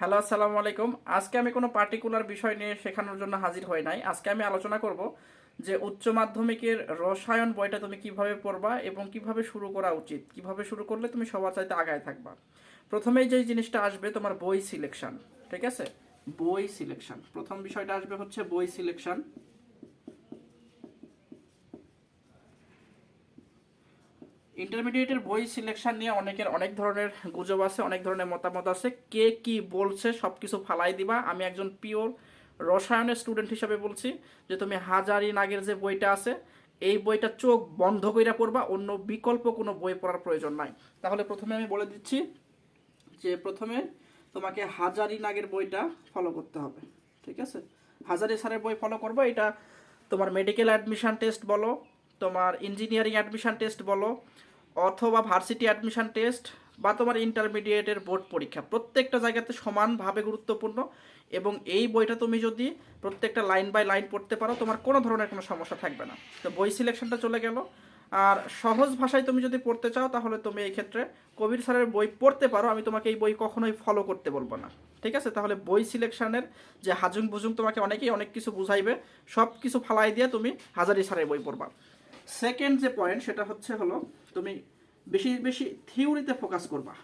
Hello, আসসালামু আলাইকুম। আজকে আমি কোনো পার্টিকুলার বিষয় নিয়ে শেখানোর জন্য হাজির হই নাই। আজকে আমি আলোচনা করব যে উচ্চ মাধ্যমিকের রসায়ন বইটা তুমি কীভাবে পড়বা এবং কীভাবে শুরু করা উচিত। কীভাবে শুরু করলে তুমি সবার চাইতে আগায় থাকবা। প্রথমেই যে জিনিসটা আসবে, তোমার বই সিলেকশন ঠিক আছে? বই সিলেকশন প্রথম বিষয়টা আসবে হচ্ছে বই সিলেকশন ইন্টারমিডিয়েটের বই সিলেকশন নিয়ে অনেকের অনেক ধরনের গুজব আছে, অনেক ধরনের মতামত আছে। কে কি বলছে সব কিছু ফালাই দিবা। আমি একজন পিওর রসায়নের স্টুডেন্ট হিসাবে বলছি যে তুমি হাজারি নাগের যে বইটা আছে, এই বইটা চোখ বন্ধ কইরা পড়বা, অন্য বিকল্প কোনো বই পড়ার প্রয়োজন নাই। তাহলে প্রথমে আমি বলে দিচ্ছি যে প্রথমে তোমাকে হাজারি নাগের বইটা ফলো করতে হবে, ঠিক আছে? হাজারি স্যারের বই ফলো করব, এটা তোমার মেডিকেল অ্যাডমিশান টেস্ট বলো, তোমার ইঞ্জিনিয়ারিং অ্যাডমিশান টেস্ট বলো অথবা ভার্সিটি অ্যাডমিশন টেস্ট বা তোমার ইন্টারমিডিয়েটের বোর্ড পরীক্ষা, প্রত্যেকটা জায়গাতে সমানভাবে গুরুত্বপূর্ণ এবং এই বইটা তুমি যদি প্রত্যেকটা লাইন বাই লাইন পড়তে পারো, তোমার কোনো ধরনের কোনো সমস্যা থাকবে না। তো বই সিলেকশনটা চলে গেল। আর সহজ ভাষায় তুমি যদি পড়তে চাও, তাহলে তুমি এই ক্ষেত্রে কবির স্যারের বই পড়তে পারো। আমি তোমাকে এই বই কখনোই ফলো করতে বলব না। ঠিক আছে? তাহলে বই সিলেকশনের যে হাজুং বুজুং তোমাকে অনেকেই অনেক কিছু বুঝাইবে। সব কিছু ফালাই দিয়ে তুমি হাজারি স্যারের বই পড়বা। সেকেন্ড যে পয়েন্ট সেটা হচ্ছে হলো, তুমি বেশি বেশি থিওরিতে ফোকাস করবা।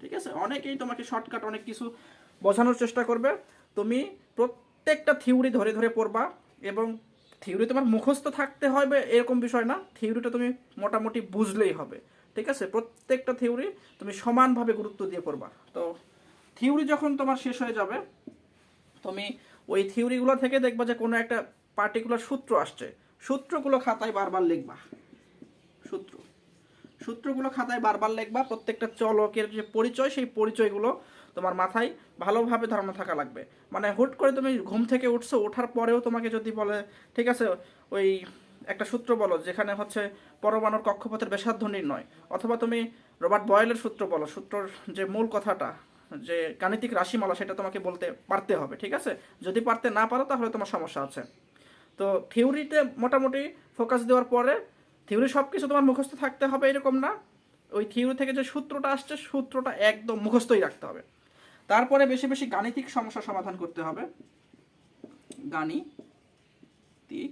ঠিক আছে? অনেকেই তোমাকে শর্টকাট অনেক কিছু বোঝানোর চেষ্টা করবে। তুমি প্রত্যেকটা থিওরি ধরে ধরে পড়বা এবং থিওরি তোমার মুখস্থ থাকতে হবে এরকম বিষয় না। থিওরিটা তুমি মোটামুটি বুঝলেই হবে। ঠিক আছে? প্রত্যেকটা থিওরি তুমি সমানভাবে গুরুত্ব দিয়ে পড়বা। তো থিওরি যখন তোমার শেষ হয়ে যাবে, তুমি ওই থিওরিগুলো থেকে দেখবা যে কোনো একটা পার্টিকুলার সূত্র আসছে। সূত্রগুলো খাতায় বারবার লিখবা। সূত্র। সূত্রগুলো খাতায় বারবার লিখবা, প্রত্যেকটা চলকের যে পরিচয়, সেই পরিচয়গুলো তোমার মাথায় ভালোভাবে ধারণা থাকা লাগবে। মানে হুট করে তুমি ঘুম থেকে উঠছো, ওঠার পরেও তোমাকে যদি বলে, ঠিক আছে, ওই একটা সূত্র বলো, যেখানে হচ্ছে পরমাণুর কক্ষপথের ব্যাসার্ধ নির্ণয়, অথবা তুমি রবার্ট বয়েলের সূত্র বলো, সূত্রর যে মূল কথাটা, যে গাণিতিক রাশিমালা, সেটা তোমাকে বলতে পারতে হবে, ঠিক আছে? যদি পারতে না পারো, তাহলে তোমার সমস্যা আছে। তো থিওরিতে মোটামুটি ফোকাস দেওয়ার পরে, থিওরি সব কিছু তোমার মুখস্থ থাকতে হবে এরকম না। ওই থিওরি থেকে যে সূত্রটা আসছে, সূত্রটা একদম মুখস্থই রাখতে হবে। তারপরে বেশি বেশি গাণিতিক সমস্যা সমাধান করতে হবে। গাণিতিক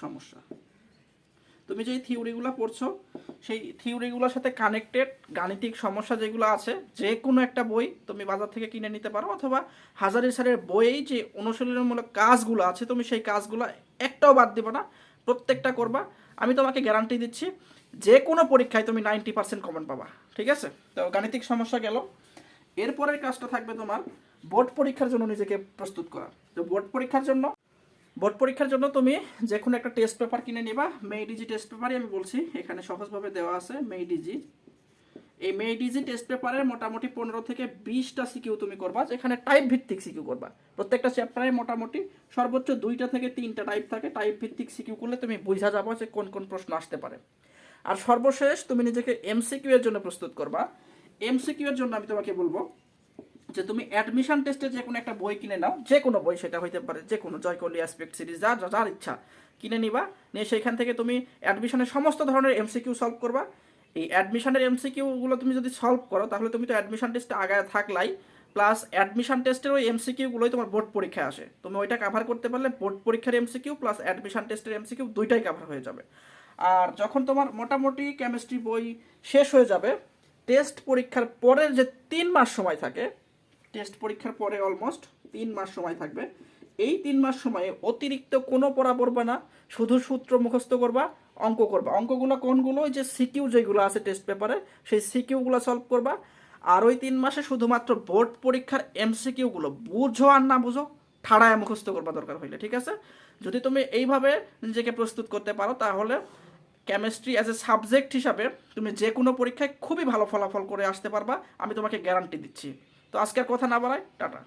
সমস্যা। তুমি যেই থিওরিগুলো পড়ছো সেই থিওরিগুলোর সাথে কানেক্টেড গাণিতিক সমস্যা যেগুলো আছে যে কোনো একটা বই তুমি বাজার থেকে কিনে নিতে পারো অথবা হাজারি স্যারের বইয়েই যে অনুশীলনমূলক কাজগুলো আছে, তুমি সেই কাজগুলো একটাও বাদ দিবে না, প্রত্যেকটা করবা। আমি তোমাকে গ্যারান্টি দিচ্ছি যে কোনো পরীক্ষায় তুমি নাইনটি পার্সেন্ট কমন পাবা, ঠিক আছে? তো গাণিতিক সমস্যা গেল। এরপরের কাজটা থাকবে তোমার বোর্ড পরীক্ষার জন্য নিজেকে প্রস্তুত করা। তো বোর্ড পরীক্ষার জন্য বোর্ড পরীক্ষার জন্য তুমি যে কোনো একটা টেস্ট পেপার কিনে নিবা। মেইডিজি টেস্ট পেপারই আমি বলছি, এখানে সহজভাবে দেওয়া আছে মেইডিজি এই মেইডিজি টেস্ট পেপারের মোটামুটি পনেরো থেকে বিশটা সিকিউ তুমি করবা, যেখানে টাইপ ভিত্তিক সিকিউ করবা। প্রত্যেকটা চ্যাপ্টারে মোটামুটি সর্বোচ্চ দুইটা থেকে তিনটা টাইপ থাকে টাইপ ভিত্তিক সিকিউ করলে তুমি বুঝা যাব যে কোন কোন প্রশ্ন আসতে পারে। আর সর্বশেষ তুমি নিজেকে এমসিকিউ এর জন্য প্রস্তুত করবা। এমসিকিউ এর জন্য আমি তোমাকে বলব যে তুমি অ্যাডমিশন টেস্টে যে কোনো একটা বই কিনে নাও যে কোনো বই, সেটা হইতে পারে যে কোনো জয়কলি অ্যাসপেক্ট সিরিজ যার যা- যার ইচ্ছা, কিনে নিবা, নিয়ে সেইখান থেকে তুমি অ্যাডমিশনের সমস্ত ধরনের এমসিকিউ সলভ করবা। এই অ্যাডমিশনের এমসিকিউগুলো তুমি যদি সলভ করো, তাহলে তুমি তো অ্যাডমিশন টেস্টে আগায় থাকলাই প্লাস অ্যাডমিশন টেস্টের ওই এমসিকিউগুলোই তোমার বোর্ড পরীক্ষায় আসে। তুমি ওইটা কাভার করতে পারলে বোর্ড পরীক্ষার এমসিকিউ প্লাস অ্যাডমিশন টেস্টের এমসিকিউ দুইটাই কাভার হয়ে যাবে। আর যখন তোমার মোটামুটি কেমিস্ট্রি বই শেষ হয়ে যাবে টেস্ট পরীক্ষার পরের যে তিন মাস সময় থাকে টেস্ট পরীক্ষার পরে অলমোস্ট তিন মাস সময় থাকবে। এই তিন মাস সময়ে অতিরিক্ত কোনো পড়া পড়বে না, শুধু সূত্র মুখস্থ করবা, অঙ্ক করবা। অঙ্কগুলো কোনগুলো? যে সিকিউ যেগুলো আছে টেস্ট পেপারে সেই সিকিউগুলো সলভ করবা। আর ওই তিন মাসে শুধুমাত্র বোর্ড পরীক্ষার এমসিকিউগুলো বুঝো আর না বুঝো, ঠাড়ায় মুখস্থ করবা দরকার হইলে, ঠিক আছে? যদি তুমি এইভাবে নিজেকে প্রস্তুত করতে পারো, তাহলে কেমিস্ট্রি অ্যাজ এ সাবজেক্ট হিসাবে তুমি যে কোনো পরীক্ষায় খুবই ভালো ফলাফল করে আসতে পারবা, আমি তোমাকে গ্যারান্টি দিচ্ছি। তো আজকের কথা না বাড়াই টাটা।